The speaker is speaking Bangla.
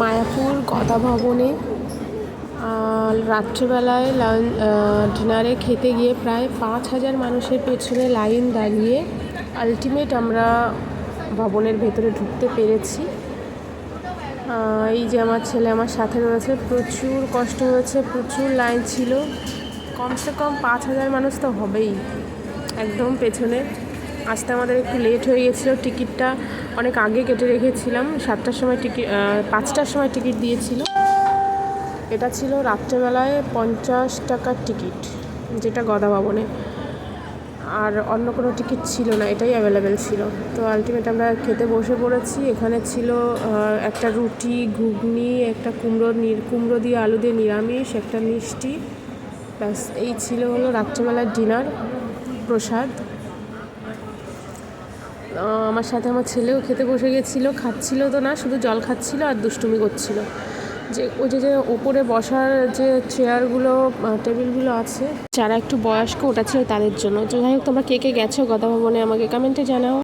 মায়াপুর গদা ভবনে রাত্রেবেলায় ডিনারে খেতে গিয়ে প্রায় পাঁচ হাজার মানুষের পেছনে লাইন দাঁড়িয়ে আলটিমেট আমরা ভবনের ভেতরে ঢুকতে পেরেছি। এই যে আমার ছেলে আমার সাথে রয়েছে, প্রচুর কষ্ট হয়েছে, প্রচুর লাইন ছিল। কমসে কম পাঁচ হাজার মানুষ তো হবেই, একদম পেছনে। আসতে আমাদের একটু লেট হয়ে গেছিল। টিকিটটা অনেক আগে কেটে রেখেছিলাম। সাতটার সময় টিকিট পাঁচটার সময় টিকিট দিয়েছিল। এটা ছিল রাত্রেবেলায় পঞ্চাশ টাকার টিকিট, যেটা গদা ভবনে। আর অন্য কোনো টিকিট ছিল না, এটাই অ্যাভেলেবেল ছিল। তো আলটিমেট আমরা খেতে বসে পড়েছি। এখানে ছিল একটা রুটি, ঘুগনি, একটা কুমড়ো কুমড়ো দিয়ে আলু দিয়ে নিরামিষ, একটা মিষ্টি। ব্যাস, এই ছিল হলো রাত্রেবেলার ডিনার প্রসাদ। আমার সাথে আমার ছেলেও খেতে বসে গেছিল, খাচ্ছিল তো না, শুধু জল খাচ্ছিল আর দুষ্টুমি করছিল। যে ওই যে যে ওপরে বসার যে চেয়ারগুলো টেবিলগুলো আছে, যারা একটু বয়স্ক, ওটা ছিল তাদের জন্য। যাই হোক, তোমরা কে কে গেছো গদা ভবনে আমাকে কমেন্টে জানাও।